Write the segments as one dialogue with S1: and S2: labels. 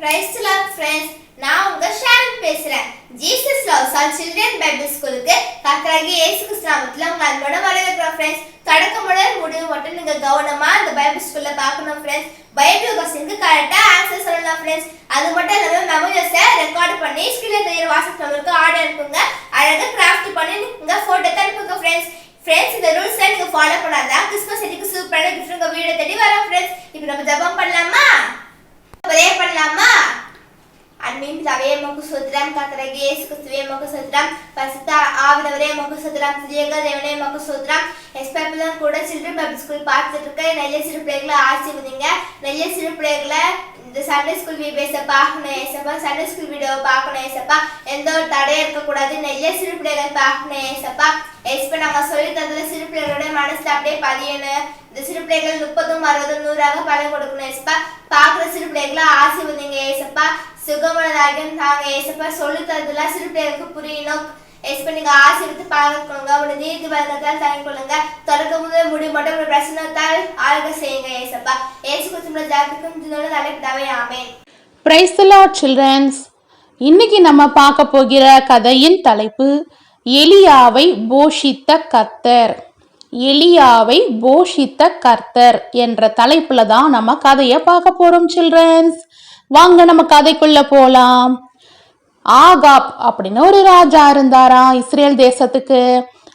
S1: Price love friends நான் உங்க Sharon பேசுறேன். Jesus loves all children Bible ஸ்கூலுக்கு கர்த்தராகிய இயேசு கிறிஸ்து உங்க அன்போட வரவேற்கிறோம் ஃப்ரெண்ட்ஸ் தொடக்கம் முதல் முடிவு மட்டும் நீங்க கவனமா இந்த பைபிள் ஸ்கூல்ல பார்க்கணும் ஃப்ரெண்ட்ஸ் பைபிள் கொஸ்டினுக்கு கரெக்டா ஆன்சர் சொல்லலாம் ஃப்ரெண்ட்ஸ் அது மட்டும் இல்லாம மெமரிஸை ரெக்கார்ட் பண்ணி ஸ்கிரீன்ல தெரியுற வாட்ஸ்அப் நம்பருக்கு ஆர்டர் அனுப்புங்க. அழகா கிராஃப்ட் பண்ணி நீங்க போட்டோ அனுப்புங்க ஃப்ரெண்ட்ஸ் ஃப்ரெண்ட்ஸ் இந்த ரூல்ஸ் நீங்க ஃபாலோ பண்ணாதான் கிறிஸ்மஸ் செடிக்கு சூப்பரான கிஃப்ட் உங்க வீடு தேடி வரோம் ஃப்ரெண்ட்ஸ் இப்போ நம்ம ஜெபம் பண்ணலாமா? ப்ரே பண்ணலாமா அன்பின் தவையே மொக்கு சுத்திரம் கத்தரகி இயேசு கிறிஸ்துவே மொக்கு சுத்திரம் பரிசுத்த ஆவினவரே மொக்கு சுத்திரம் தேவனே மொக்கு சுத்திரம் எஸ்பெஷலும் கூட சில்ட்ரன் பப்ளிக் ஸ்கூல் பார்த்துட்டு இருக்க நிறைய சிறு பிள்ளைகளை ஆசீர்வதிங்க நிறைய சிறு பிள்ளைகளை இந்த சண்டே ஸ்கூல் வீடியோஸை பார்க்கணும் ஏசப்பா சண்டே ஸ்கூல் வீடியோவை பார்க்கணும் ஏசப்பா எந்த ஒரு தடையும் இருக்கக்கூடாது நிறைய சிறு பிள்ளைகள் பார்க்கணும் ஏசப்பா இப்போ நம்ம சொல்லி தந்ததுல சிறு பிள்ளைகளோட மனசுல அப்படியே பதியணு இந்த சிறு பிள்ளைகள் முப்பதும் அறுபதும் நூறாக பலன் கொடுக்கணும் ஏசப்பா. பார்க்குற சிறு பிள்ளைகளை ஆசீர்வதிங்க ஏசப்பா. சுகமனதாகியும் தாங்க ஏசப்பா. சொல்லி தந்ததுலாம் சிறு பிள்ளைகளுக்கு புரியணும். ஏசப்பா நீங்க ஆசீர்வித்து பார்க்கணுங்க உங்களோட நீதி வழக்கத்தால் தங்கி கொள்ளுங்க. தொடக்க முதல் முடி மட்டும் ஒரு பிரச்சனத்தால் ஆளுக செய்யுங்க ஏசப்பா. ஏசு குத்துமுள்ள ஜாக்கிக்கும் இதோட தலைப்பிடாவே ஆமேன்.
S2: பிரைஸ் சில்ட்ரன்ஸ் இன்னைக்கு நம்ம பார்க்க போகிற கதையின் தலைப்பு எலியாவை போஷித்த கர்த்தர். எலியாவை போஷித்த கர்த்தர் என்ற தலைப்புல தான் நம்ம கதையை பார்க்க போறோம் சில்ட்ரன்ஸ் வாங்க நம்ம கதைக்குள்ள போலாம். ஆகாப் அப்படின்னு ஒரு ராஜா இருந்தாராம் இஸ்ரேல் தேசத்துக்கு?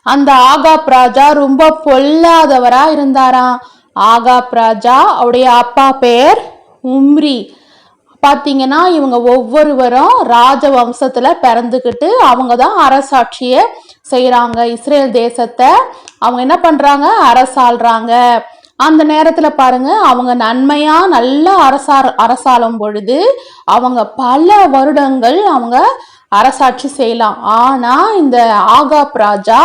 S2: அந்த ஆகாப் ராஜா ரொம்ப பொல்லாதவரா இருந்தாராம் ஆகாப் ராஜா அவருடைய அப்பா பேர் உம்ரி. பார்த்தீங்கன்னா இவங்க ஒவ்வொருவரும் ராஜவம்சத்தில் பிறந்துக்கிட்டு அவங்க தான் அரசாட்சியை செய்கிறாங்க இஸ்ரேல் தேசத்தை அவங்க என்ன பண்ணுறாங்க அரசாள்றாங்க. அந்த நேரத்தில் பாருங்க அவங்க நன்மையாக நல்லா அரசார் அரசாளும் பொழுது அவங்க பல வருடங்கள் அவங்க அரசாட்சி செய்யலாம். ஆனால் இந்த ஆகாப் ராஜா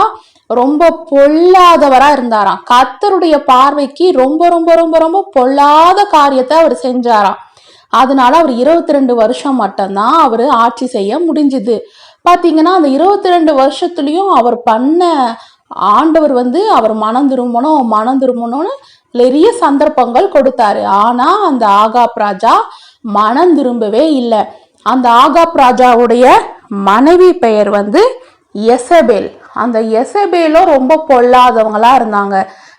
S2: ரொம்ப பொல்லாதவராக இருந்தாராம். கர்த்தருடைய பார்வைக்கு ரொம்ப ரொம்ப ரொம்ப ரொம்ப பொல்லாத காரியத்தை அவர் செஞ்சாராம். அதனால அவர் இருபத்தி ரெண்டு வருஷம் மட்டும்தான் அவர் ஆட்சி செய்ய முடிஞ்சுது. பார்த்தீங்கன்னா அந்த இருபத்தி ரெண்டு வருஷத்துலேயும் அவர் பண்ண ஆண்டவர் வந்து அவர் மனம் திரும்பணும் மனம் திரும்பணும்னு நிறைய சந்தர்ப்பங்கள் கொடுத்தாரு. ஆனா அந்த ஆகாப் ராஜா மனம் திரும்பவே இல்லை. அந்த ஆகாப் ராஜாவுடைய மனைவி பெயர் வந்து எசபேல் அந்த எசபேலும் ரொம்ப பொல்லாதவங்களா இருந்தாங்க.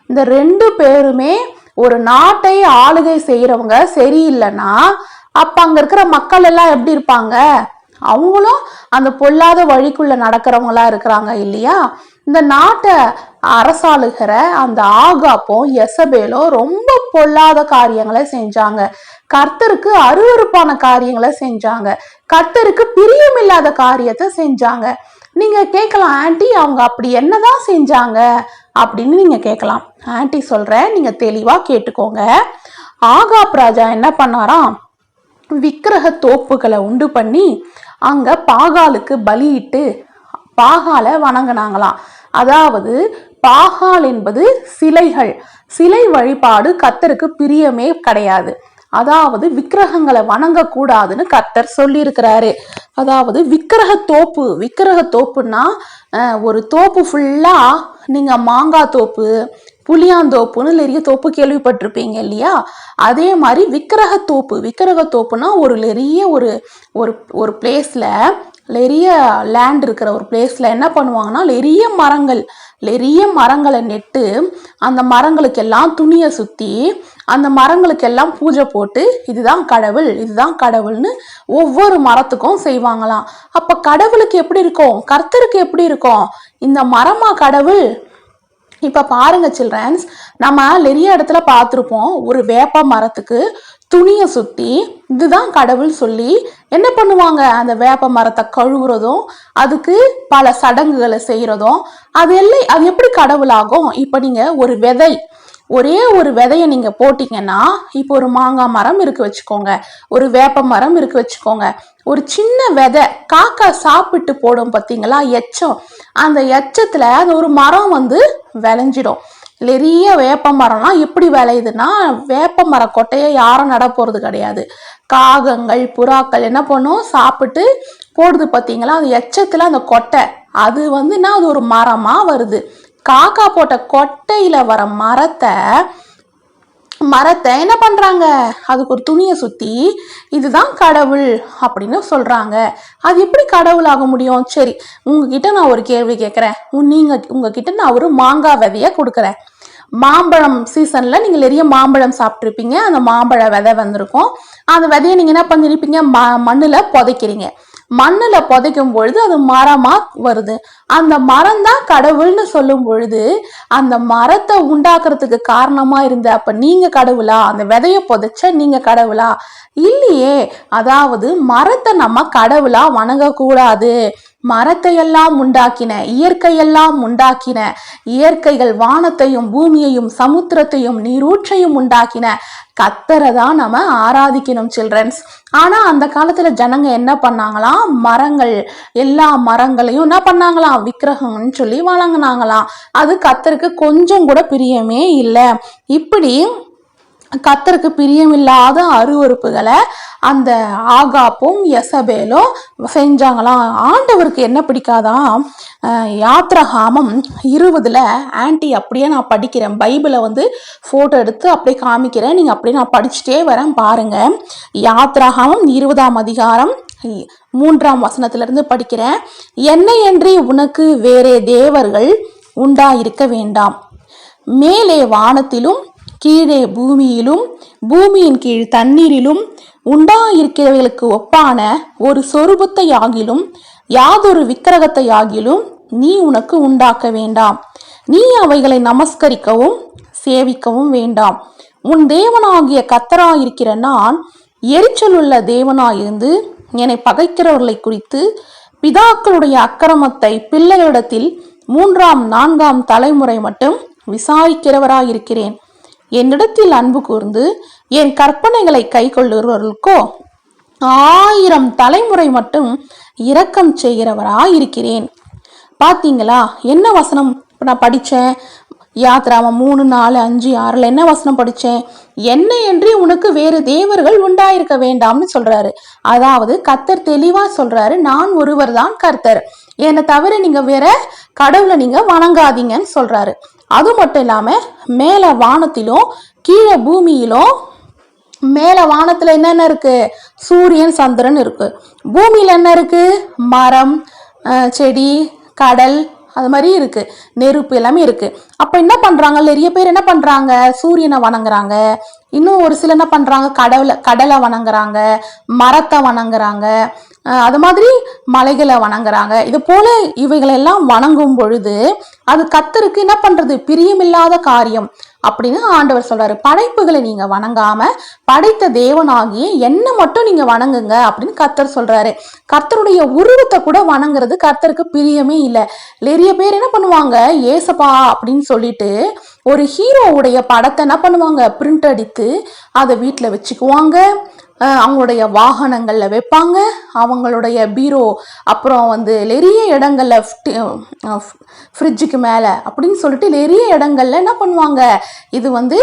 S2: இந்த ரெண்டு பேருமே ஒரு நாட்டை ஆளுகை செய்யறவங்க சரியில்லைன்னா அப்ப அங்க இருக்கிற மக்கள் எல்லாம் எப்படி இருப்பாங்க? அவங்களும் அந்த பொல்லாத வழிக்குள்ள நடக்கிறவங்களா இருக்கிறாங்க இல்லையா? இந்த நாட்டை அரசாளுகிற அந்த ஆகாப்பும் எசபேலும் ரொம்ப பொல்லாத காரியங்களை செஞ்சாங்க. கர்த்தருக்கு அருவருப்பான காரியங்களை செஞ்சாங்க. கர்த்தருக்கு பிரியமில்லாத காரியத்தை செஞ்சாங்க. நீங்கள் கேட்கலாம் ஆண்டி அவங்க அப்படி என்னதான் செஞ்சாங்க? அப்படின்னு நீங்கள் கேட்கலாம். ஆண்டி சொல்கிறேன் நீங்கள் தெளிவாக கேட்டுக்கோங்க. ஆகாப் ராஜா என்ன பண்ணாராம்? விக்கிரக தோப்புகளை உண்டு பண்ணி அங்கே பாகாலுக்கு பலியிட்டு பாகாலை வணங்கினாங்களாம். அதாவது பாகால் என்பது சிலைகள். சிலை வழிபாடு கத்தருக்கு பிரியமே கிடையாது. அதாவது விக்கிரகங்களை வணங்கக்கூடாதுன்னு கர்த்தர் சொல்லியிருக்கிறாரு. அதாவது விக்கிரக தோப்பு விக்கிரக தோப்புன்னா ஒரு தோப்பு ஃபுல்லா நீங்க மாங்காய் தோப்பு புளியாந்தோப்புன்னு நிறைய தோப்பு கேள்விப்பட்டிருப்பீங்க இல்லையா? அதே மாதிரி விக்கிரக தோப்பு விக்கிரக தோப்புனா ஒரு நிறைய ஒரு ஒரு ஒரு பிளேஸ்ல நிறைய லேண்ட் இருக்கிற ஒரு பிளேஸ்ல என்ன பண்ணுவாங்கன்னா நிறைய மரங்கள் நிறைய மரங்களை நெட்டு அந்த மரங்களுக்கெல்லாம் துணியை சுத்தி அந்த மரங்களுக்கெல்லாம் பூஜை போட்டு இதுதான் கடவுள் இதுதான் கடவுள்னு ஒவ்வொரு மரத்துக்கும் செய்வாங்களாம். அப்ப கடவுளுக்கு எப்படி இருக்கும்? கர்த்தருக்கு எப்படி இருக்கும்? இந்த மரமா கடவுள்? இப்ப பாருங்க சில்ட்ரன்ஸ் நம்ம நிறைய இடத்துல பார்த்துருப்போம். ஒரு வேப்ப மரத்துக்கு துணியை சுத்தி இதுதான் கடவுள் சொல்லி என்ன பண்ணுவாங்க? அந்த வேப்ப மரத்தை கழுவுறதும் அதுக்கு பல சடங்குகளை செய்யறதும் அது எல்லாம் அது எப்படி கடவுளாகும்? இப்ப நீங்க ஒரு விதை ஒரே ஒரு விதையை நீங்கள் போட்டிங்கன்னா இப்போ ஒரு மாங்காய் மரம் இருக்கு வச்சுக்கோங்க ஒரு வேப்ப மரம் இருக்கு வச்சுக்கோங்க ஒரு சின்ன விதை காக்கா சாப்பிட்டு போடும் பார்த்தீங்களா எச்சம். அந்த எச்சத்தில் அந்த ஒரு மரம் வந்து விளைஞ்சிடும். நிறைய வேப்ப மரம்லாம் எப்படி விளையுதுன்னா வேப்ப மர கொட்டையை யாரும் நட கிடையாது. காகங்கள் புறாக்கள் என்ன பண்ணும்? சாப்பிட்டு போடுது பார்த்தீங்களா அந்த எச்சத்தில் அந்த கொட்டை. அது வந்துன்னா அது ஒரு மரமாக வருது. காக்கா போட்ட கொட்டையில் வர மரத்தை மரத்தை என்ன பண்ணுறாங்க அதுக்கு ஒரு துணியை சுற்றி இதுதான் கடவுள் அப்படின்னு சொல்கிறாங்க அது எப்படி கடவுள் ஆக முடியும்? சரி உங்ககிட்ட நான் ஒரு கேள்வி கேட்குறேன் நீங்கள் உங்ககிட்ட நான் ஒரு மாங்காய் விதையை கொடுக்குறேன். மாம்பழம் சீசனில் நீங்கள் நிறைய மாம்பழம் சாப்பிட்ருப்பீங்க அந்த மாம்பழ விதை வந்திருக்கும். அந்த விதையை நீங்கள் என்ன பண்ணிருப்பீங்க? ம மண்ணில் புதைக்கிறீங்க. மண்ணில் புதைக்கும் பொழுது அது மரமாக வருது. அந்த மரம் தான் கடவுள்னு சொல்லும் பொழுது அந்த மரத்தை உண்டாக்குறதுக்கு காரணமாக இருந்த அப்போ நீங்கள் கடவுளா? அந்த விதையை புதைச்ச நீங்கள் கடவுளா? இல்லையே. அதாவது மரத்தை நம்ம கடவுளாக வணங்கக்கூடாது. மரத்தையெல்லாம் உண்டாக்கின இயற்கையெல்லாம் உண்டாக்கின இயற்கைகள் வானத்தையும் பூமியையும் சமுத்திரத்தையும் நீரூற்றையும் உண்டாக்கின. கத்தரை தான் நம்ம ஆராதிக்கணும் சில்ட்ரன்ஸ் ஆனா அந்த காலத்துல ஜனங்க என்ன பண்ணாங்களாம்? மரங்கள் எல்லா மரங்களையும் என்ன பண்ணாங்களாம்? விக்கிரகம்னு சொல்லி வழங்கினாங்களாம். அது கத்தருக்கு கொஞ்சம் கூட பிரியமே இல்லை. இப்படி கத்தருக்கு பிரியமில்லாத அருவறுப்புகளை அந்த ஆகாப்பும் எசபேலும் செஞ்சாங்களாம் ஆண்டவருக்கு என்ன பிடிக்காதான் யாத்ரஹாமம் இருபதில் இருபதுல ஆன்ட்டி அப்படியே நான் படிக்கிறேன். பைபிளை வந்து ஃபோட்டோ எடுத்து அப்படியே காமிக்கிறேன். நீங்கள் அப்படியே நான் படிச்சுட்டே வரேன். பாருங்க. யாத்ராகாமம் இருபதாம் அதிகாரம் மூன்றாம் வசனத்திலிருந்து படிக்கிறேன். என்னையன்றி உனக்கு வேறே தேவர்கள் உண்டாயிருக்க வேண்டாம். மேலே வானத்திலும் கீழே பூமியிலும் பூமியின் கீழ் தண்ணீரிலும் உண்டாயிருக்கிறவைகளுக்கு ஒப்பான ஒரு சொருபத்தை ஆகிலும் யாதொரு விக்கிரகத்தை ஆகிலும் நீ உனக்கு உண்டாக்க வேண்டாம். நீ அவைகளை நமஸ்கரிக்கவும் சேவிக்கவும் வேண்டாம். உன் தேவனாகிய கத்தராயிருக்கிற நான் எரிச்சலுள்ள தேவனாயிருந்து என்னை பகைக்கிறவர்களை குறித்து பிதாக்களுடைய அக்கிரமத்தை பிள்ளைகளிடத்தில் மூன்றாம் நான்காம் தலைமுறை மட்டும் விசாரிக்கிறவராயிருக்கிறேன். என்னிடத்தில் அன்பு கூர்ந்து என் கற்பனைகளை கை கொள்ளுகிறவர்களுக்கோ ஆயிரம் தலைமுறை மட்டும் இரக்கம் செய்கிறவராயிருக்கிறேன். பாத்தீங்களா? என்ன வசனம் நான் படித்தேன் யாத்ராம மூணு நாலு அஞ்சு ஆறில் என்ன வசனம் படித்தேன் என்ன என்று உனக்கு வேறு தேவர்கள் உண்டாயிருக்க வேண்டாம்னு சொல்றாரு. அதாவது கர்த்தர் தெளிவாக சொல்றாரு நான் ஒருவர் தான் கர்த்தர். என்னை தவிர நீங்கள் வேற கடவுளை நீங்கள் வணங்காதீங்கன்னு சொல்றாரு. அது மட்டும் இல்லாமல் மேலே வானத்திலும் கீழே பூமியிலும் மேலே வானத்தில் என்னென்ன இருக்குது சூரியன் சந்திரன் இருக்குது பூமியில் என்ன இருக்குது மரம் செடி கடல் அது மாதிரி இருக்குது நெருப்பு எல்லாமே இருக்குது அப்ப என்ன பண்றாங்க? நிறைய பேர் என்ன பண்றாங்க? சூரியனை வணங்குறாங்க. இன்னும் ஒரு சில என்ன பண்றாங்க? கடவுளை கடலை வணங்குறாங்க மரத்தை வணங்குறாங்க. அது மாதிரி மலைகளை வணங்குறாங்க. இது போல இவைகளெல்லாம் வணங்கும் பொழுது அது கத்தருக்கு என்ன பண்றது? பிரியமில்லாத காரியம் அப்படின்னு ஆண்டவர் சொல்றாரு. படைப்புகளை நீங்க வணங்காம படைத்த தேவனாகிய என்ன மட்டும் நீங்க வணங்குங்க அப்படின்னு கர்த்தர் சொல்றாரு. கர்த்தருடைய உருவத்தை கூட வணங்குறது கர்த்தருக்கு பிரியமே இல்லை. நிறைய பேர் என்ன பண்ணுவாங்க? ஏசப்பா அப்படின்னு சொல்லிட்டு ஒரு ஹீரோவுடைய படத்தை என்ன பண்ணுவாங்க? பிரிண்ட் அடித்து அதை வீட்டில் வச்சுக்குவாங்க. அவங்களுடைய வாகனங்களில் வைப்பாங்க. அவங்களுடைய பீரோ அப்புறம் வந்து நிறைய இடங்களில் ஃப்ரிட்ஜுக்கு மேலே அப்படின்னு சொல்லிட்டு நிறைய இடங்களில் என்ன பண்ணுவாங்க? இது வந்து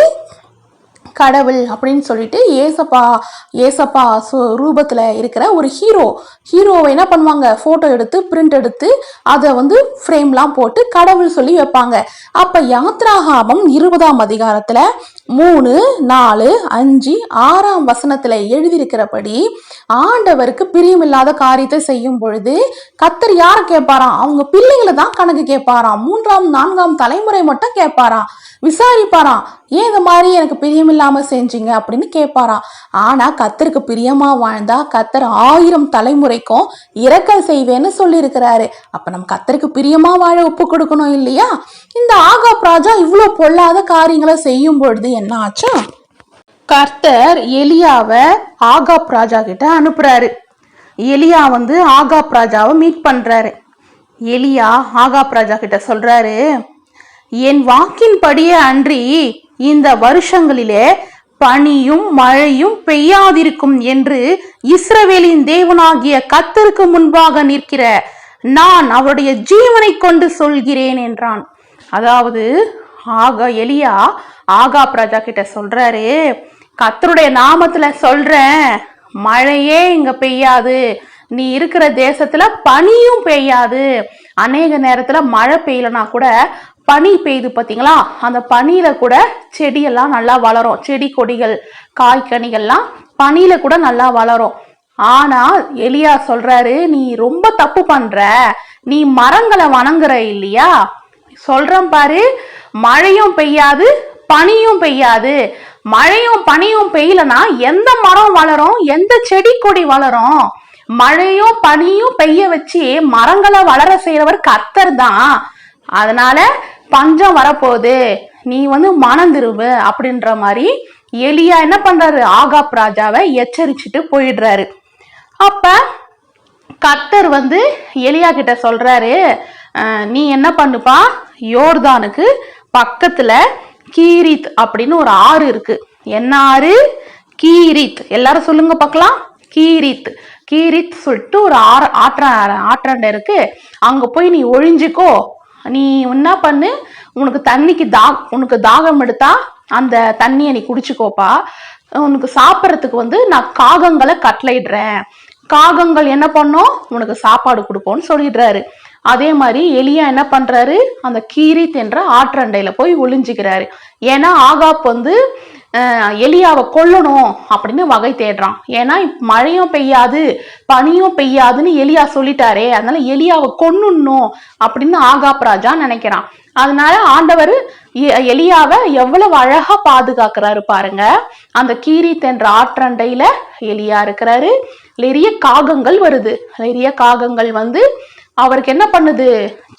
S2: கடவுள் அப்படின்னு சொல்லிட்டு ஏசப்பா ஏசப்பா சு ரூபத்தில் இருக்கிற ஒரு ஹீரோ ஹீரோவை என்ன பண்ணுவாங்க? ஃபோட்டோ எடுத்து பிரிண்ட் எடுத்து அதை வந்து ஃப்ரேம்லாம் போட்டு கடவுள் சொல்லி வைப்பாங்க. அப்போ யாத்ராகாமம் இருபதாம் அதிகாரத்தில் மூணு நாலு அஞ்சு ஆறாம் வசனத்தில் எழுதியிருக்கிறபடி ஆண்டவருக்கு பிரியமில்லாத காரியத்தை செய்யும் பொழுது கத்தர் யாரை கேட்பாராம்? அவங்க பிள்ளைகளை தான் கணக்கு கேட்பாராம். மூன்றாம் நான்காம் தலைமுறை மட்டும் கேட்பாராம். விசாரிப்பாராம் ஏன் இந்த மாதிரி எனக்கு பிரியமில்லாமல் செஞ்சீங்க? அப்படின்னு கேட்பாராம். ஆனால் கத்தருக்கு பிரியமாக வாழ்ந்தா கத்தர் ஆயிரம் தலைமுறைக்கும் இறக்க செய்வேன்னு சொல்லியிருக்கிறாரு. அப்போ நம்ம கத்தருக்கு பிரியமாக வாழ ஒப்பு கொடுக்கணும் இல்லையா? இந்த ஆகா ராஜா இவ்வளோ பொல்லாத காரியங்களை செய்யும் பொழுது என்ன ஆச்சா கர்த்தர் எலியாவை ஆகாப் ராஜா கிட்ட அனுப்புறாரு. எலியா வந்து ஆகாப் ராஜாவை மீட் பண்றாரு. எலியா ஆகாப் ராஜா கிட்ட சொல்றாரு என் வாக்கின்படியே அன்றி இந்த வருஷங்களிலே பனியும் மழையும் பெய்யாதிருக்கும் என்று இஸ்ரவேலின் தேவனாகிய கத்தருக்கு முன்பாக நிற்கிற நான் அவருடைய ஜீவனை கொண்டு சொல்கிறேன் என்றான். அதாவது ஆகா எலியா ஆகா பிரஜா கிட்ட சொல்றாரு கத்தருடைய நாமத்துல சொல்றேன் மழையே இங்க பெய்யாது. நீ இருக்கிற தேசத்துல பனியும் பெய்யாது. அநேக நேரத்துல மழை பெய்யலனா கூட பனி பெய்யுது பார்த்தீங்களா அந்த பனியில கூட செடியெல்லாம் நல்லா வளரும். செடி கொடிகள் காய்கனிகள்லாம் பனியில கூட நல்லா வளரும். ஆனா எலியா சொல்றாரு நீ ரொம்ப தப்பு பண்ற. நீ மரங்களை வணங்குற இல்லையா? சொல்கிறேன் பாரு மழையும் பெய்யாது பனியும் பெய்யாது. மழையும் பனியும் பெய்யலனா எந்த மரம் வளரும்? எந்த செடி கொடி வளரும்? மழையும் பனியும் பெய்ய வச்சு மரங்களை வளர செய்யறவர் கர்த்தர் தான். அதனால பஞ்சம் வரப்போகுது. நீ வந்து மனம் திரும்பு அப்படின்ற மாதிரி எலியா என்ன பண்றாரு? ஆகாப் ராஜாவை எச்சரிச்சுட்டு போயிடுறாரு. அப்ப கர்த்தர் வந்து எலியா கிட்ட சொல்றாரு நீ என்ன பண்ணுப்பா? யோர்தானுக்கு பக்கத்துல கீரித் அப்படின்னு ஒரு ஆறு இருக்கு. என்ன ஆறு? கீரித். எல்லாரும் சொல்லுங்க பார்க்கலாம். கீரித். கீரித் சொல்லிட்டு ஒரு ஆறு ஆற்ற ஆற்றாண்ட இருக்கு. அங்க போய் நீ ஒழிஞ்சுக்கோ. நீ என்ன பண்ணு? உனக்கு தண்ணிக்கு தா உனக்கு தாகம் எடுத்தா அந்த தண்ணியை நீ குடிச்சுக்கோப்பா. உனக்கு சாப்பிட்றதுக்கு வந்து நான் காகங்களை கட்டளையிடுறேன். காகங்கள் என்ன பண்ணும்? உனக்கு சாப்பாடு கொடுப்போம்னு சொல்லிடுறாரு. அதே மாதிரி எலியா என்ன பண்றாரு? அந்த கீரித் என்ற ஆற்றண்டையில போய் ஒளிஞ்சுக்கிறாரு. ஏன்னா ஆகாப் வந்து எலியாவை கொல்லணும் அப்படின்னு வகை தேடுறான். ஏன்னா மழையும் பெய்யாது பனியும் பெய்யாதுன்னு எலியா சொல்லிட்டாரே. அதனால எலியாவை கொன்னுணும் அப்படின்னு ஆகாப் ராஜா நினைக்கிறான். அதனால ஆண்டவர் எ- எலியாவை எவ்வளவு அழகா பாதுகாக்கிறாரு பாருங்க. அந்த கீரித் என்ற ஆற்றண்டையில எலியா இருக்கிறாரு. நிறைய காகங்கள் வருது. நிறைய காகங்கள் வந்து அவருக்கு என்ன பண்ணுது?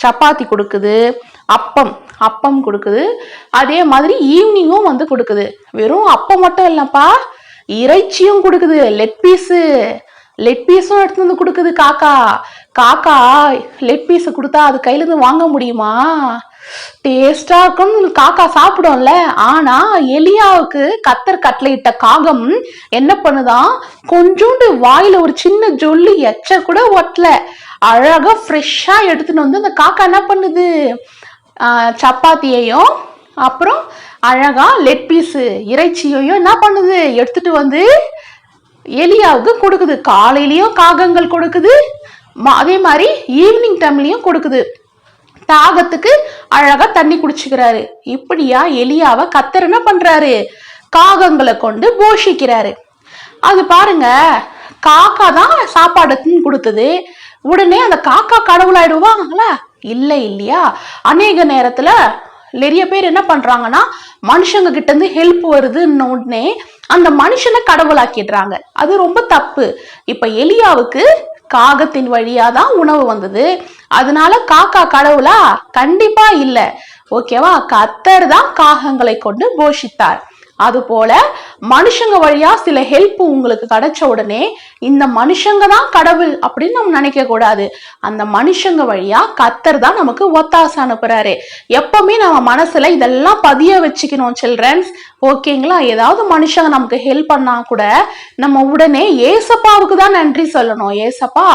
S2: சப்பாத்தி கொடுக்குது அப்பம் அப்பம் கொடுக்குது. அதே மாதிரி ஈவினிங்கும் வந்து கொடுக்குது. வெறும் அப்பம் மட்டும் இல்லைப்பா இறைச்சியும் கொடுக்குது லெட் பீஸு லெட் பீஸும் எடுத்து வந்து கொடுக்குது காக்கா. காக்கா லெட் பீஸை கொடுத்தா அது கையிலேருந்து வாங்க முடியுமா? டேஸ்டா இருக்கும்னு காக்கா சாப்பிடும்ல. ஆனா எலியாவுக்கு கத்தர் கட்டளையிட்ட காகம் என்ன பண்ணுதான்? கொஞ்சோண்டு வாயில ஒரு சின்ன ஜொல்லி எச்ச கூட ஒட்டல. அழகாக ஃப்ரெஷ்ஷாக எடுத்துன்னு வந்து அந்த காக்கா என்ன பண்ணுது? சப்பாத்தியையும் அப்புறம் அழகாக லெட் பீஸு இறைச்சியையும் என்ன பண்ணுது? எடுத்துட்டு வந்து எலியாவுக்கு கொடுக்குது. காலையிலையும் காகங்கள் கொடுக்குது. ம- அதே மாதிரி ஈவினிங் டைம்லேயும் கொடுக்குது. தாகத்துக்கு அழகாக தண்ணி குடிச்சுக்கிறாரு. இப்படியா எலியாவை கத்தர் என்ன பண்ணுறாரு காகங்களை கொண்டு போஷிக்கிறாரு. அது பாருங்க காக்கா தான் சாப்பாடுன்னு கொடுத்தது. உடனே அந்த காக்கா கடவுளாயிடுவாங்களா இல்லை இல்லையா? அநேக நேரத்துல நிறைய பேர் என்ன பண்றாங்கன்னா மனுஷங்க கிட்ட இருந்து ஹெல்ப் வருதுன்னு உடனே அந்த மனுஷனை கடவுளாக்கிடுறாங்க. அது ரொம்ப தப்பு. இப்ப எலியாவுக்கு காகத்தின் வழியா தான் உணவு வந்தது. அதனால காக்கா கடவுளா? கண்டிப்பா இல்ல. ஓகேவா? கத்தர் தான் காகங்களை கொண்டு போஷித்தார். அது போல மனுஷங்க வழியா சில ஹெல்ப் உங்களுக்கு கிடைச்ச உடனே இந்த மனுஷங்க தான் கடவுள் அப்படின்னு நம்ம நினைக்க கூடாது. அந்த மனுஷங்க வழியா கத்தர் தான் நமக்கு ஒத்தாசை அனுப்புறாரு. எப்பவுமே நம்ம மனசுல இதெல்லாம் பதிய வச்சுக்கணும் சில்ட்ரன்ஸ் ஓகேங்களா? ஏதாவது மனுஷங்க நமக்கு ஹெல்ப் பண்ணா கூட நம்ம உடனே ஏசப்பாவுக்கு தான் நன்றி சொல்லணும். ஏசப்பா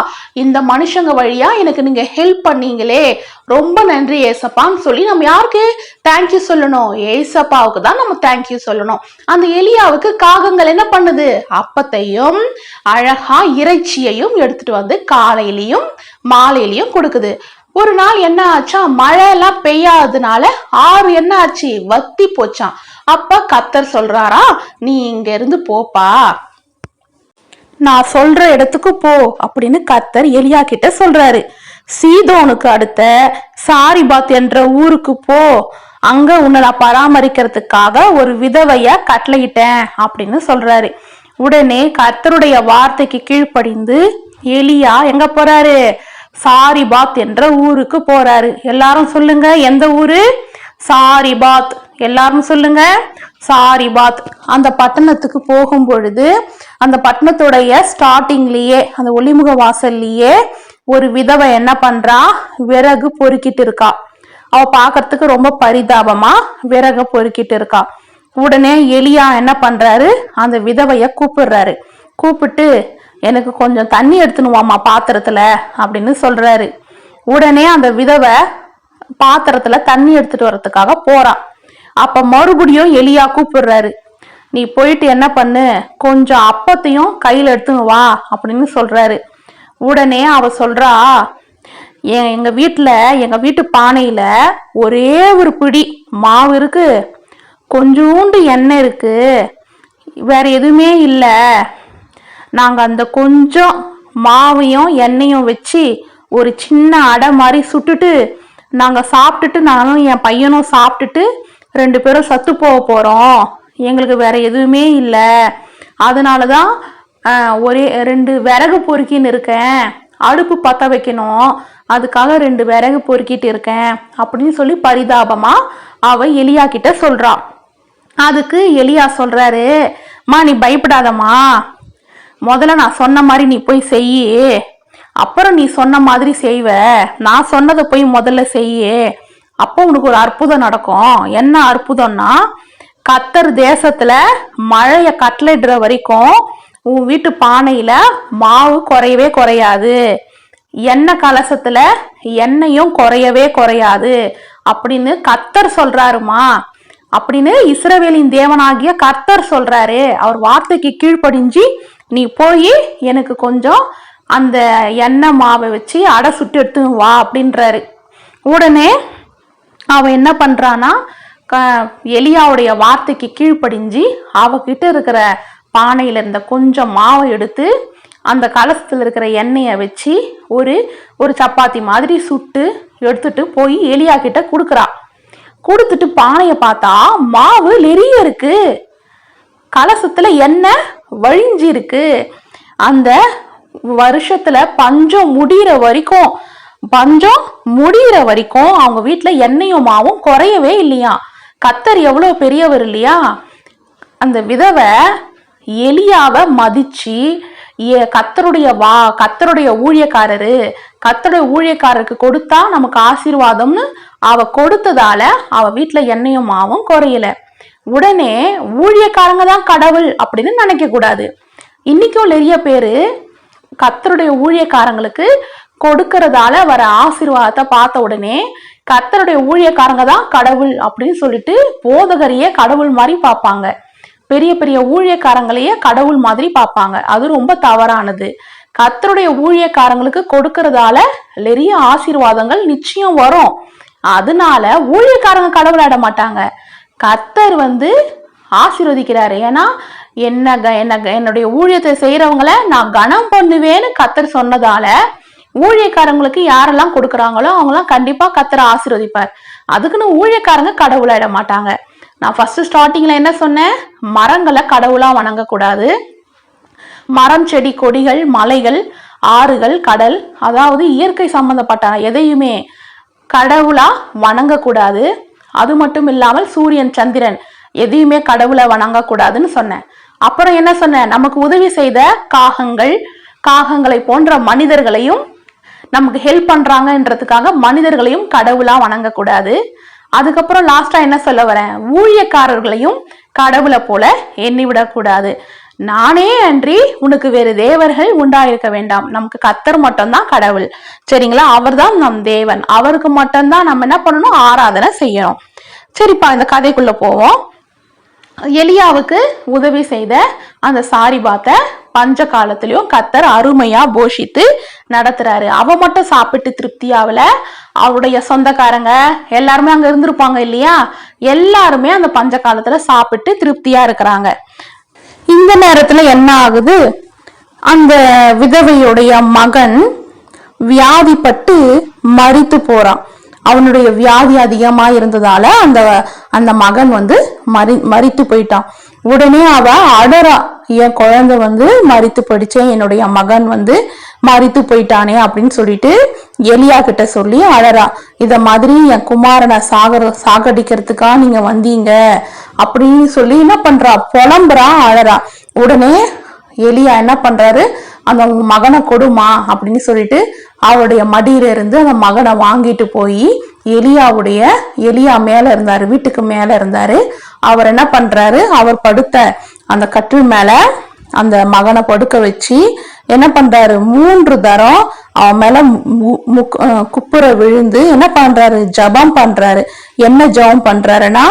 S2: இந்த மனுஷங்க வழியா எனக்கு நீங்க ஹெல்ப் பண்ணீங்களே. ரொம்ப நன்றி ஏசப்பான்னு சொல்லி நம்ம யாருக்கு தேங்க்யூ சொல்லணும்? ஏசப்பாவுக்கு தான் நம்ம தேங்க்யூ சொல்லணும். அந்த எலியாவுக்கு காகங்கள் என்ன பண்ணுது? அப்பத்தையும் அழகா இறைச்சியையும் எடுத்துட்டு வந்து காலையிலையும் மாலையிலையும் கொடுக்குது. ஒரு நாள் என்ன ஆச்சா? மழை எல்லாம் பெய்யாததுனால ஆறு என்ன ஆச்சு? வத்தி போச்சான் அப்ப கத்தர் சொல்றாரா? நீ இங்க இருந்து போப்பா. நான் சொல்ற இடத்துக்கு போ அப்படின்னு கத்தர் எலியா கிட்ட சொல்றாரு. சீதோனுக்கு அடுத்த சாரிபாத் என்ற ஊருக்கு போ. அங்க உன்னை நான் பராமரிக்கிறதுக்காக ஒரு விதவைய கட்டளையிட்டேன் அப்படின்னு சொல்றாரு. உடனே கர்த்தருடைய வார்த்தைக்கு கீழ்ப்படிந்து எலியா எங்க போறாரு? சாரிபாத் என்ற ஊருக்கு போறாரு. எல்லாரும் சொல்லுங்க எந்த ஊரு? சாரிபாத். எல்லாரும் சொல்லுங்க. சாரிபாத். அந்த பட்டணத்துக்கு போகும் பொழுது அந்த பட்டணத்துடைய ஸ்டார்டிங்லயே அந்த ஒளிமுக வாசல்லையே ஒரு விதவை என்ன பண்றா? விறகு பொறுக்கிட்டு இருக்கா அவ பார்க்கறதுக்கு ரொம்ப பரிதாபமா விறக பொறுக்கிட்டு இருக்கா உடனே எலியா என்ன பண்றாரு? அந்த விதவைய கூப்பிடுறாரு. கூப்பிட்டு எனக்கு கொஞ்சம் தண்ணி எடுத்துனுவாமா பாத்திரத்துல அப்படின்னு சொல்றாரு. உடனே அந்த விதவை பாத்திரத்துல தண்ணி எடுத்துட்டு வர்றதுக்காக போறான் அப்ப மறுபடியும் எலியா கூப்பிடுறாரு. நீ போயிட்டு என்ன பண்ணு? கொஞ்சம் அப்பத்தையும் கையில எடுத்துங்க வா அப்படின்னு சொல்றாரு. உடனே அவ சொல்றா எங்க எங்கள் வீட்டில் எங்கள் வீட்டு பானையில் ஒரே ஒரு பிடி மாவு இருக்கு. கொஞ்சோண்டு எண்ணெய் இருக்கு. வேற எதுவுமே இல்லை. நாங்கள் அந்த கொஞ்சம் மாவையும் எண்ணெயும் வச்சு ஒரு சின்ன அடை மாதிரி சுட்டுட்டு நாங்கள் சாப்பிட்டுட்டு நானும் என் பையனும் சாப்பிட்டுட்டு ரெண்டு பேரும் சத்து போக போகிறோம் எங்களுக்கு வேற எதுவுமே இல்லை. அதனால தான் ஒரே ரெண்டு விறகு பொறுக்கின்னு இருக்கேன். அடுப்பு பற்ற வைக்கணும். அதுக்காக ரெண்டு விறகு பொறுக்கிட்டு இருக்கேன் அப்படின்னு சொல்லி பரிதாபமா அவ எலியா கிட்ட சொல்றா. அதுக்கு எலியா சொல்றாரு மா நீ பயப்படாதம்மா. முதல்ல நான் சொன்ன மாதிரி நீ போய் செய்யி. அப்புறம் நீ சொன்ன மாதிரி செய்வ. நான் சொன்னதை போய் முதல்ல செய்ய. அப்போ உனக்கு ஒரு அற்புதம் நடக்கும். என்ன அற்புதம்னா கத்தர் தேசத்துல மழைய கட்டளையிடுற வரைக்கும் உன் வீட்டு பானையில மாவு குறையவே குறையாது. எண்ணெய் கலசத்துல எண்ணெயும் குறையவே குறையாது. அப்படின்னு கத்தர் சொல்றாருமா? அப்படின்னு இஸ்ரவேலின் தேவனாகிய கர்த்தர் சொல்றாரு. அவர் வார்த்தைக்கு கீழ்ப்படிஞ்சு நீ போய் எனக்கு கொஞ்சம் அந்த எண்ணெய் மாவை வச்சு அடை சுட்டு எடுத்து வா அப்படின்றாரு. உடனே அவன் என்ன பண்றானா க எலியாவுடைய வார்த்தைக்கு கீழ்ப்படிஞ்சு அவகிட்ட இருக்கிற பானையில் இருந்த கொஞ்சம் மாவை எடுத்து அந்த கலசத்தில் இருக்கிற எண்ணெயை வச்சு ஒரு ஒரு சப்பாத்தி மாதிரி சுட்டு எடுத்துட்டு போய் எலியா கிட்ட கொடுக்குறா. கொடுத்துட்டு பானையை பார்த்தா மாவு நெறிய இருக்கு. கலசத்தில் எண்ணெய் வழிஞ்சு இருக்கு அந்த வருஷத்துல பஞ்சம் முடியிற வரைக்கும் பஞ்சம் முடியிற வரைக்கும் அவங்க வீட்டில் எண்ணெயும் மாவும் குறையவே இல்லையா கத்தர் எவ்வளோ பெரியவர் இல்லையா? அந்த விதவை எலியாவை மதிச்சு ஏ- கத்தருடைய வா கத்தருடைய ஊழியக்காரரு கத்தருடைய ஊழியக்காரருக்கு கொடுத்தா நமக்கு ஆசீர்வாதம்னு அவ கொடுத்ததால அவ வீட்டுல எண்ணெயும் மாவும் குறையல. உடனே ஊழியக்காரங்க தான் கடவுள் அப்படின்னு நினைக்க கூடாது. இன்னைக்கும் நிறைய பேரு கத்தருடைய ஊழியக்காரங்களுக்கு கொடுக்கறதால வர ஆசீர்வாதத்தை பார்த்த உடனே கத்தருடைய ஊழியக்காரங்க தான் கடவுள் அப்படின்னு சொல்லிட்டு போதகரையே கடவுள் மாதிரி பார்ப்பாங்க. பெரிய பெரிய ஊழியக்காரங்களையே கடவுள் மாதிரி பார்ப்பாங்க. அது ரொம்ப தவறானது. கத்தருடைய ஊழியக்காரங்களுக்கு கொடுக்கறதால நிறைய ஆசீர்வாதங்கள் நிச்சயம் வரும். அதனால ஊழியக்காரங்க கடவுளாட மாட்டாங்க. கத்தர் வந்து ஆசீர்வதிக்கிறாரு. ஏன்னா என்ன க- என்ன க- என்னுடைய ஊழியத்தை செய்யறவங்கள நான் கனம் பண்ணுவேன்னு கத்தர் சொன்னதால ஊழியக்காரங்களுக்கு யாரெல்லாம் கொடுக்குறாங்களோ அவங்களாம் கண்டிப்பா கத்தரை ஆசீர்வதிப்பார். அதுக்குன்னு ஊழியக்காரங்க கடவுளாயிட மாட்டாங்க. நான் ஃபர்ஸ்ட் ஸ்டார்டிங்ல என்ன சொன்னேன்? மரங்களை கடவுளா வணங்கக்கூடாது. மரம் செடி கொடிகள் மலைகள் ஆறுகள் கடல் அதாவது இயற்கை சம்பந்தப்பட்ட எதையுமே கடவுளா வணங்கக்கூடாது. அது மட்டும் இல்லாமல் சூரியன் சந்திரன் எதையுமே கடவுளை வணங்கக்கூடாதுன்னு சொன்னேன். அப்புறம் என்ன சொன்னேன்? நமக்கு உதவி செய்த காகங்கள் காகங்களை போன்ற மனிதர்களையும் நமக்கு ஹெல்ப் பண்றாங்கன்றதுக்காக மனிதர்களையும் கடவுளா வணங்கக்கூடாது. அதுக்கப்புறம் லாஸ்டா என்ன சொல்ல வரேன்? ஊழியக்காரர்களையும் கடவுளை போல எண்ணி விடக்கூடாது. நானே அன்றி உனக்கு வேறு தேவர்கள் உண்டாயிருக்க வேண்டாம். நமக்கு கத்தர் மட்டும்தான் கடவுள். சரிங்களா? அவர்தான் நம் தேவன். அவருக்கு மட்டும்தான் நம்ம என்ன பண்ணணும்? ஆராதனை செய்யணும். சரிப்பா இந்த கதைக்குள்ள போவோம். எலியாவுக்கு உதவி செய்த அந்த சாரிபாத்தை பஞ்ச காலத்திலையும் கத்தர் அருமையா போஷித்து நடத்துறாரு. அவ மட்டும் சாப்பிட்டு திருப்தியாவல அவருடைய சொந்தக்காரங்க எல்லாருமே அங்க இருந்திருப்பாங்க இல்லையா? எல்லாருமே அந்த பஞ்ச காலத்துல சாப்பிட்டு திருப்தியா இருக்கிறாங்க. இந்த நேரத்துல என்ன ஆகுது? அந்த விதவையுடைய மகன் வியாதிப்பட்டு மறித்து போறான். அவனுடைய வியாதி அதிகமா இருந்ததால அந்த அந்த மகன் வந்து மறி மறித்து போயிட்டான். உடனே அவ அடரா என் குழந்தை வந்து மறித்து போயிடுச்சு என்னுடைய மகன் வந்து மறித்து போயிட்டானே அப்படின்னு சொல்லிட்டு எலியா கிட்ட சொல்லி அழறா. இத மாதிரி என் குமாரனை சாகர சாகடிக்கிறதுக்கா நீங்க வந்தீங்க அப்படின்னு சொல்லி என்ன பண்றா? புலம்புறா அழறா. உடனே எலியா என்ன பண்றாரு? அந்த உங்க மகனை கொடுமா அப்படின்னு சொல்லிட்டு அவருடைய மடியில இருந்து அந்த மகனை வாங்கிட்டு போய் எலியாவுடைய எலியா மேல இருந்தாரு வீட்டுக்கு மேல இருந்தாரு. அவர் என்ன பண்றாரு? அவர் படுத்த அந்த கட்டில் மேல அந்த மகனை படுக்க வச்சு என்ன பண்றாரு? மூன்று தரம் அவன் மேல மு- முக்- குப்புற விழுந்து என்ன பண்றாரு? ஜெபம் பண்றாரு. என்ன ஜெபம் பண்றாருன்னா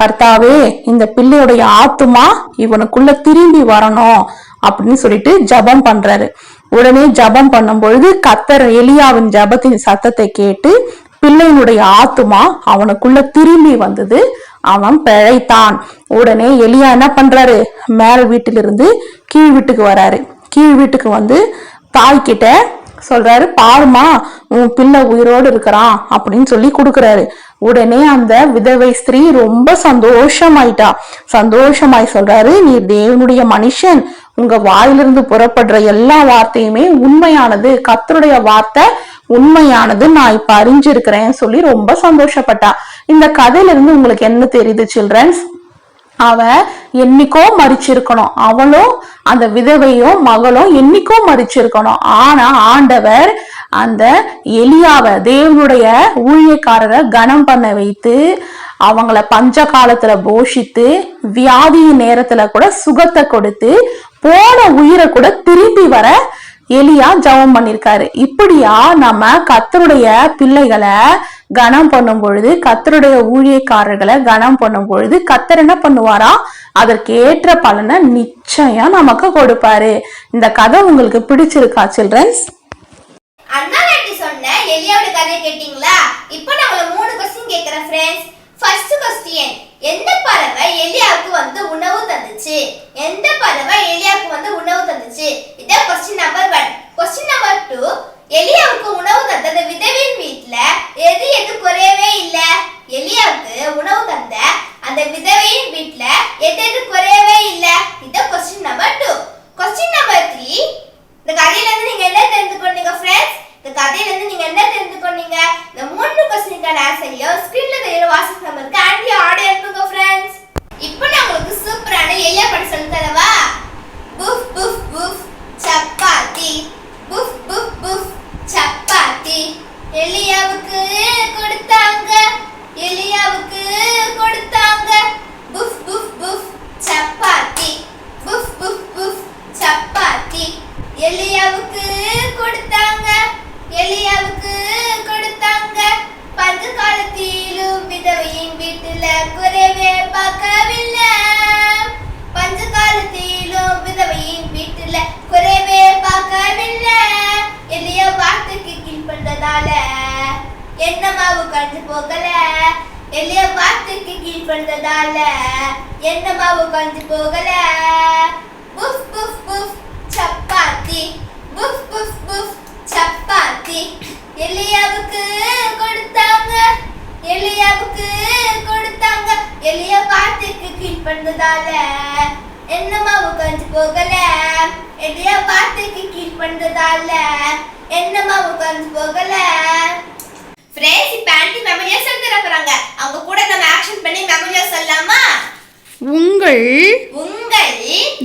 S2: கர்த்தாவே இந்த பிள்ளையுடைய ஆத்துமா இவனுக்குள்ள திரும்பி வரணும் அப்படின்னு சொல்லிட்டு ஜெபம் பண்றாரு. உடனே ஜெபம் பண்ணும் பொழுது கத்தர் எலியாவின் ஜெபத்தின் சத்தத்தை கேட்டு பிள்ளையினுடைய ஆத்துமா அவனுக்குள்ள திரும்பி வந்தது. அவன் பிழைத்தான். உடனே எலியா என்ன பண்றாரு? மேல் வீட்டிலிருந்து கீழ் வீட்டுக்கு வராரு. கீழ் வீட்டுக்கு வந்து தாய்கிட்ட சொல்றாரு பாருமா உன் பிள்ளை உயிரோடு இருக்கிறான் அப்படின்னு சொல்லி கொடுக்குறாரு. உடனே அந்த விதவை ஸ்திரீ ரொம்ப சந்தோஷமாயிட்டா. சந்தோஷமாய் சொல்றாரு நீ தேவனுடைய மனுஷன். உங்க வாயிலிருந்து புறப்படுற எல்லா வார்த்தையுமே உண்மையானது. கத்தருடைய வார்த்தை உண்மையானது. நான் இப்ப அறிஞ்சிருக்கிறேன் சொல்லி ரொம்ப சந்தோஷப்பட்டா. இந்த கதையில இருந்து உங்களுக்கு என்ன தெரியுது சில்ட்ரன்ஸ் அவ என்னைக்கோ மறிச்சிருக்கணும். அவளும் அந்த விதவையும் மகளும் என்னைக்கோ மறிச்சிருக்கணும். ஆனா ஆண்டவர் அந்த எலியாவ தேவனுடைய ஊழியக்காரரை கனம் பண்ண வைத்து அவங்கள பஞ்ச காலத்துல போஷித்து வியாதியின் நேரத்துல கூட சுகத்தை கொடுத்து போன உயிரை கூட திருப்பி வர எலியா ஜெபம் பண்ணிருக்காரு. இப்படியா நம்ம கத்தருடைய பிள்ளைகளை கனம் பண்ணும் பொழுது கத்தருடைய ஊழியக்காரர்களை கனம் பண்ணும் பொழுது கத்தர் என்ன பண்ணுவாரா? அதற்கு ஏற்ற பலனை நிச்சயம் நமக்கு கொடுப்பாரு. இந்த கதை உங்களுக்கு பிடிச்சிருக்கா சில்ட்ரன்ஸ்?
S1: அண்ணா சொன்ன எலியாவோட கதையை கேட்டீங்களா? இப்போ நான் உங்களை மூணு கொஸ்டின் கேட்குறேன் ஃப்ரெண்ட்ஸ் ஃபர்ஸ்ட் கொஸ்டின் எந்த பறவை எலியாவுக்கு வந்து உணவு தந்துச்சு? எந்த பறவை எலியாவுக்கு வந்து உணவு தந்துச்சு? இதான் question number one question number two எலியாவுக்கு உணவு தந்த அந்த விதவின் வீட்ல. எது எது குறையவே இல்ல. எலியாவுக்கு உணவு தந்த அந்த விதவையின் வீட்டுல எது எது குறையவே இல்ல. இத question number two question number three இந்த கதையில இருந்து நீங்க என்ன தெரிஞ்சுக்கொண்டீங்க ஃப்ரெண்ட்ஸ் இந்த கதையில இருந்து நீங்க என்ன தெரிஞ்சுக்கொண்டீங்க இந்த மூணு கொஸ்டினுக்கான ஆன்சரையும் ஸ்கிரீன்ல தெரியற வாட்ஸ்அப் நம்பருக்கு ஆன்டி ஆர்டர் அனுப்புங்க ஃப்ரெண்ட்ஸ் இப்போ நான் உங்களுக்கு சூப்பரான எலியா படம் சொல்லி தரவா புஃப் புஃப் புஃப் சப்பாத்தி புஃப் புஃப் புஃப் சப்பாத்தி எலியாவுக்கு கொடுத்தாங்க எலியாவுக்கு கொடுத்தாங்க புஃப் புஃப் புஃப் சப்பாத்தி புஃப் புஃப் புஃப் சப்பாத்தி எலியாவுக்கு கொடுத்தாங்க எலியாவுக்கு கொடுத்தாங்க பஞ்ச காலத்திலும் விதவையின் வீட்டுல குறைவே பார்க்கவில்லை பஞ்ச காலத்திலும் விதவையின் வீட்டுல குறைவே பார்க்கவில்லை எலியா வார்த்தைக்கு கீழ்பட்டதால என்ன மாவு கண்டு போகல. எல்லைய வார்த்தைக்கு கீழ்பட்டதால என்ன மாவு போகல. புஃப் புஃப் புஃப் சப்பாத்தி. புஃப் புஃப் புஃப் சப்பாத்தி. எலியாவுக்கு கொடுத்தாங்க. எலியாவுக்கு கொடுத்தாங்க. எலியா வார்த்தைக்கு கீழ்பட்டதால என்ன மாவு போகல. எலியா வார்த்தைக்கு கீழ்பட்டதால என்ன மாவு கஞ்சு போகல. ஃப்ரெண்ட்ஸ் இப்போ ஆன்டி மெமரியா சொல்லி தர போறாங்க. அவங்க கூட நம்ம ஆக்ஷன் பண்ணி மெமரியா சொல்லலாமா?
S2: உங்கள்
S1: உங்கள்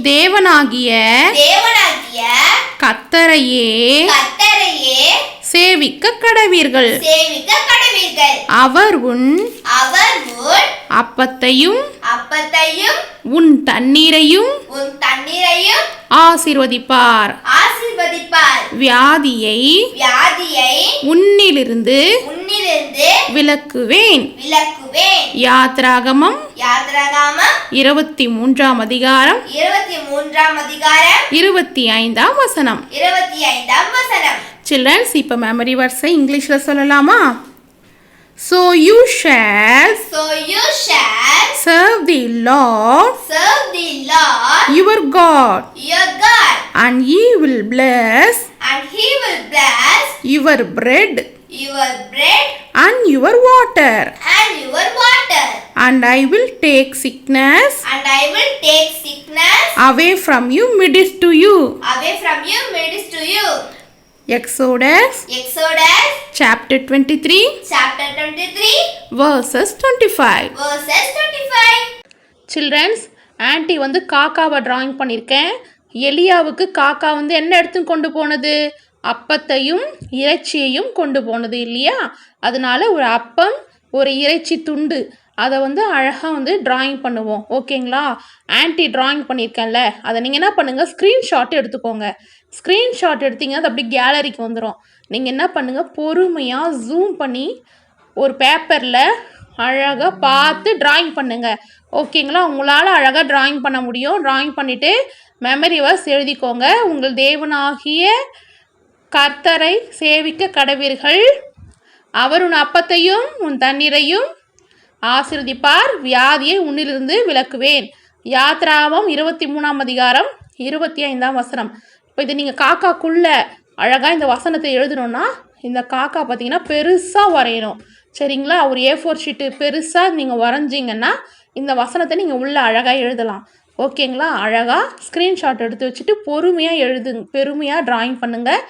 S2: தேவனாகிய
S1: தேவனாகிய
S2: கத்தரையே
S1: கத்தரையே
S2: சேவிக்க கடவீர்கள்.
S1: சேவிக்க கடவீர்கள்.
S2: அவர் உன்
S1: அவர் உன்
S2: அப்பத்தையும்
S1: அப்பத்தையும்
S2: உன் தண்ணீரையும்
S1: உன் தண்ணீரையும்
S2: ஆசீர்வதிப்பார்.
S1: ஆசீர்வதிப்பார்.
S2: வியாதியை
S1: வியாதியை
S2: உன்னிலிருந்து
S1: உன்னிலிருந்து
S2: விலக்குவேன்
S1: விலக்குவேன்
S2: யாத்ராகமம்
S1: யாத்ராகாமம்
S2: இருபத்தி மூன்றாம் அதிகாரம்.
S1: இருபத்தி மூன்றாம் அதிகாரம்
S2: இருபத்தி ஐந்தாம் வசனம்.
S1: இருபத்தி ஐந்தாம் வசனம்
S2: சில்ட்ரன்ஸ் இப்போ மெமரி வர்ஸை இங்கிலீஷில் சொல்லலாமா? So you shall
S1: So you shall
S2: serve the Lord
S1: serve the Lord
S2: your God,
S1: your God,
S2: and He will bless
S1: and He will bless
S2: your bread.
S1: Your bread
S2: and your water,
S1: and your water.
S2: and I will take sickness
S1: And I will take sickness
S2: away from you midst to you.
S1: away from you, midst to you.
S2: Exodus
S1: Exodus
S2: chapter 23,
S1: chapter 23,
S2: verses 25.
S1: verses 25.
S2: Children's aunty வந்து காக்காவை drawing பண்ணியிருக்கேன் எலியாவுக்கு காக்கா வந்து என்ன எடுத்து கொண்டு போனது அப்பத்தையும் இறைச்சியையும் கொண்டு போனது இல்லையா? அதனால ஒரு அப்பம் ஒரு இறைச்சி துண்டு. அதை வந்து அழகாக வந்து ட்ராயிங் பண்ணுவோம். ஓகேங்களா ஆன்ட்டி ட்ராயிங் பண்ணியிருக்கேன்ல. அதை நீங்கள் என்ன பண்ணுங்கள் ஸ்க்ரீன்ஷாட் எடுத்துக்கோங்க. ஸ்க்ரீன்ஷாட் எடுத்தீங்கன்னா அது அப்படியே கேலரிக்கு வந்துடும் நீங்கள் என்ன பண்ணுங்கள் பொறுமையாக ஜூம் பண்ணி ஒரு பேப்பரில் அழகாக பார்த்து ட்ராயிங் பண்ணுங்கள் ஓகேங்களா உங்களால் அழகாக ட்ராயிங் பண்ண முடியும். ட்ராயிங் பண்ணிவிட்டு மெமரி வாஸ் எழுதிக்கோங்க. உங்கள் தேவனாகிய கர்த்தரை சேவிக்க கடவீர்கள். அவர் உன் அப்பத்தையும் உன் தண்ணீரையும் ஆசிர்வதிப்பார். வியாதியை உன்னிலிருந்து விலக்குவேன். யாத்ராவம் இருபத்தி மூணாம் அதிகாரம் இருபத்தி ஐந்தாம் வசனம். இப்போ இது நீங்கள் காக்காக்குள்ள அழகாக இந்த வசனத்தை எழுதணும்னா இந்த காக்கா பார்த்தீங்கன்னா பெருசாக வரையணும். சரிங்களா? ஒரு ஏ ஃபோர் ஷீட்டு பெருசாக நீங்கள் வரைஞ்சிங்கன்னா இந்த வசனத்தை நீங்கள் உள்ளே அழகாக எழுதலாம். ஓகேங்களா? அழகாக ஸ்க்ரீன்ஷாட் எடுத்து வச்சுட்டு பொறுமையாக எழுதுங்க பெருமையாக ட்ராயிங் பண்ணுங்கள்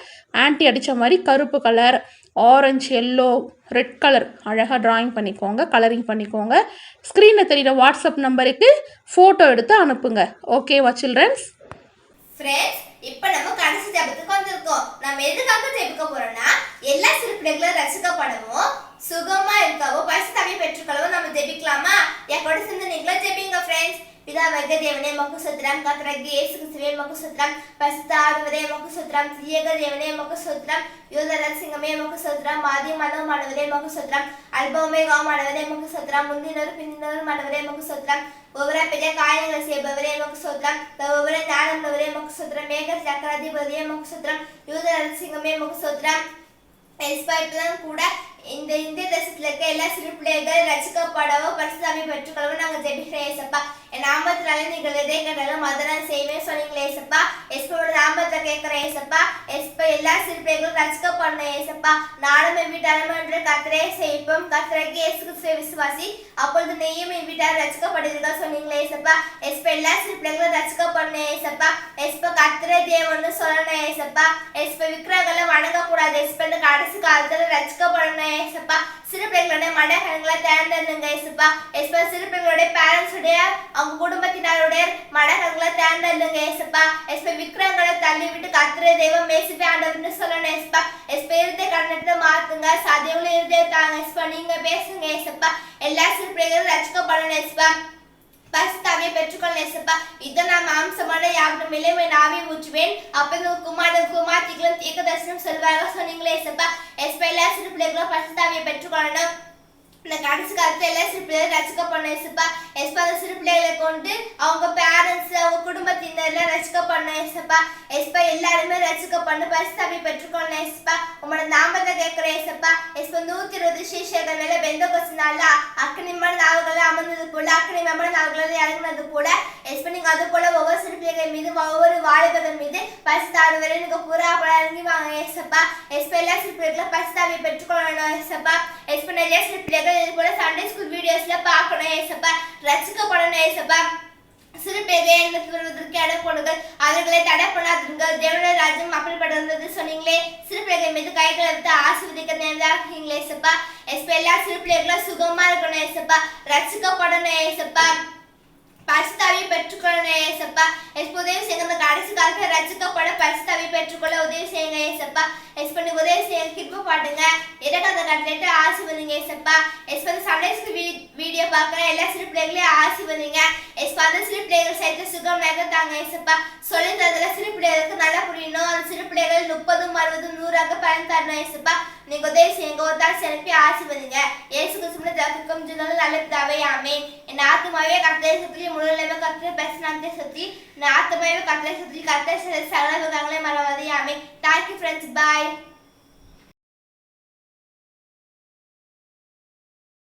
S2: ஆன்டி அடித்த மாதிரி கருப்பு colour orange yellow red colour அழகாக ட்ராயிங் பண்ணிக்கோங்க கலரிங் பண்ணிக்கோங்க. ஸ்க்ரீனில் தெரியுற வாட்ஸ்அப் நம்பருக்கு ஃபோட்டோ எடுத்து அனுப்புங்க. ஓகேவா சில்ட்ரன்ஸ்
S1: ஃப்ரெண்ட்ஸ் இப்போ நம்ம கடைசி ஜபத்துக்கு வந்திருக்கோம். நம்ம எதுக்காக ஜெபிக்க போறோம்னா எல்லா சிறுப்பிள்ளைகளும் ரசிக்கப்படவும் சுகமா இருக்கவும் இருக்கவோ பரிசுத்தாவை பெற்றுக்கொள்ளவும் நம்ம ஜெபிக்கலாமா? என் கூட சேர்ந்து நீங்களும் ஜெபிங்க ஃப்ரெண்ட்ஸ் பிதா வர்க்க தேவனே மக்கு கத்திரக்கு இயேசு கிறிஸ்துவே மக்கு பசுத்தாடுவதே பரிசுத்தாடுவதே மக்கு தேவனே மக்கு சுத்திரம் சிங்கமே மக்கு சுத்திரம் ஆதி மனம் மாணவரே அல்பமே காமானவரே மக்கு சுத்திரம் முந்தினோர் பிந்தினோர் மாணவரே மக்கு ஒவ்வொரு பெரிய காரியங்களை செய்பவரே மக்கு ஒவ்வொரு ஞானமுள்ளவரே மக்கு சுத்திரம் மேக சக்கராதிபதியே மக்கு யூதரன் சிங்கமே மக்கு சுத்திரம் எஸ்பைப்லாம் கூட இந்த இந்திய தேசத்துல இருக்க எல்லா சிறு பிள்ளைகள் ரசிக்கப்படவோ பரிசுதாமி பெற்றுக்கொள்ளவோ நாங்க ஜெபிக்கிறோம் ஏசப்பா. என் நாமத்தினால நீங்கள் எதை கண்டாலும் அதை செய்வேன் சொன்னீங்களே ஏசப்பா. எஸ்போட நாமத்தை கேட்கிறேன் ஏசப்பா. எஸ்பா எல்லா சிறு பிள்ளைகளும் ரசிக்கப்படணும் ஏசப்பா. நானும் என் வீட்டாரும் என்று கத்திரே செய்ப்போம் கத்திரைக்கு இயேசு விசுவாசி அப்பொழுது நெய்யும் என் வீட்டார் ரசிக்கப்படுவீர்கள் சொன்னீங்களே ஏசப்பா. எஸ்பா எல்லா சிறு பிள்ளைகளும் ரசிக்கப்படணும் ஏசப்பா. எஸ்பா கத்திரை தேவன்னு சொல்லணும் ஏசப்பா. எஸ்பா விக்கிரகங்களை வணங்கக்கூடாது. எஸ்பா இந்த கடைசி காலத்துல ரசிக்கப்படணும் ஏசப்பா. சிறு பிள்ளைகளுடைய மடகங்களை தேர்ந்தெடுங்க ஏசப்பா. ஏசப்பா சிறு பிள்ளைகளுடைய பேரண்ட்ஸுடைய அவங்க குடும்பத்தினருடைய மடகங்களை தேர்ந்தெடுங்க ஏசப்பா. ஏசப்பா விக்கிரங்களை தள்ளி விட்டு கத்திர தெய்வம் மேசிப்பே ஆண்டவர்னு சொல்லணும் ஏசப்பா. ஏசப்பா இருதய கண்ணத்தை மாத்துங்க. சதைவுல இருதய தாங்க ஏசப்பா. நீங்க பேசுங்க ஏசப்பா. எல்லா சிறு பிள்ளைகளும் ரசிக்கப்படணும் ஏசப்பா. பரிசுத்தாவே பெற்றுக்கொள் நேசப்பா. இதை நான் மாம்சமான யாவரும் இளைமை நாவி ஊற்றுவேன். அப்போ இந்த குமார குமார்த்திகளும் தீர்க்க தரிசனம் சொல்வார்கள். சொன்னீங்களே ஏசப்பா. எஸ்பைலா சிறு பிள்ளைகளும் பரிசுத்தாவியை பெற்றுக்கொள்ளணும் இந்த கடைசி காலத்துல எல்லா சிறு பிள்ளைகளும் பண்ண இசப்பா எஸ்பா அந்த சிறு பிள்ளைகளை கொண்டு அவங்க பேரண்ட்ஸ் அவங்க குடும்பத்தினர்லாம் பண்ண இசப்பா எஸ்பா எல்லாருமே ரசிக்க பண்ண பரிசுத்தாவியை பெற்றுக்கொள்ள இசப்பா உங்களோட நாமத்தை கேட்கிற இசப்பா எஸ்பா நூத்தி இருபது சீஷர்கள் மேல வெந்த கொசினால அக்கனிமான நாவுகளை அமர்ந்தது போல அக்கனி மேம்பட நாவுகளை இறங்குனது போல எஸ்பா நீங்க அது போல ஒவ்வொரு சிறு பிள்ளைகள் மீது ஒவ்வொரு வாலிபர்கள் மீது பரிசுத்தாடு வரை நீங்க பூரா பல இறங்கி வாங்க ஏசப்பா எஸ்பா எல்லா சிறு பிள்ளைகளும் பரிசுத்தாவியை பெற்றுக்கொள்ளணும் ஏசப்பா எஸ்பா நிறைய சிறு பிள்ளைகள் இது போல சண்டே ஸ்கூல் வீடியோஸ்ல பார்க்கணும் ஏசப்பா. ரசிக்கப்படணும் ஏசப்பா. சிறு பேரை எண்ணத்து வருவதற்கு எடை போடுங்கள் அவர்களை தடை பண்ணாதுங்கள் தேவனுடைய ராஜ்யம் அப்படிப்பட்டது சொன்னீங்களே. சிறு பிள்ளைகள் மீது கைகளை எடுத்து ஆசிர்வதிக்க நேர்ந்தாங்களே ஏசப்பா. எஸ்பெல்லாம் சிறு பிள்ளைகளும் சுகமா இருக்கணும் ஏசப்பா. ரசிக்கப்படணும் ஏசப்பா. பரிசுத்தாவை பெற்றுக்கொள்ள ஏசப்பா எஸ் உதவி செய்யுங்க இந்த கடைசி காலத்தில் ரசிக்கப்பட பரிசுத்தாவை பெற்றுக்கொள்ள உதவி செய்யுங்க ஏசப்பா எஸ் பண்ணி உதவி செய்ய கிருப்ப பாட்டுங்க எனக்கு அந்த கட்டளைட்டு ஆசீர்வதிங்க ஏசப்பா எஸ் பண்ணி சண்டேஸ்க்கு வீடியோ பார்க்குற எல்லா சிறு பிள்ளைகளையும் ஆசீர்வதிங்க எஸ் அந்த சிறு பிள்ளைகள் சேர்த்து சுகம் நகர்த்தாங்க ஏசப்பா சொல்லி தரதுல சிறு பிள்ளைகளுக்கு நல்லா புரியணும். அந்த சிறு பிள்ளைகள் முப்பதும் அறுபதும் நூறாக பயன் தரணும் ஏசப்பா நீங்க உதவி செய்யுங்க ஒரு தாள் சிறப்பி ஆசீர்வதிங்க. ஏசு கிறிஸ்துவின் ஜாத்துக்கும் ஜினலும் நல்ல பிதாவே ஆமென். என் ஆத்மாவே கர்த்தரை சுற்றி முழுநிலைமை கர்த்தரை பேசினாந்தே சுற்றி என் ஆத்மாவே கர்த்தரை சுற்றி கர்த்தரை சகல விதங்களை மறவாதே ஆமென். Thank you friends bye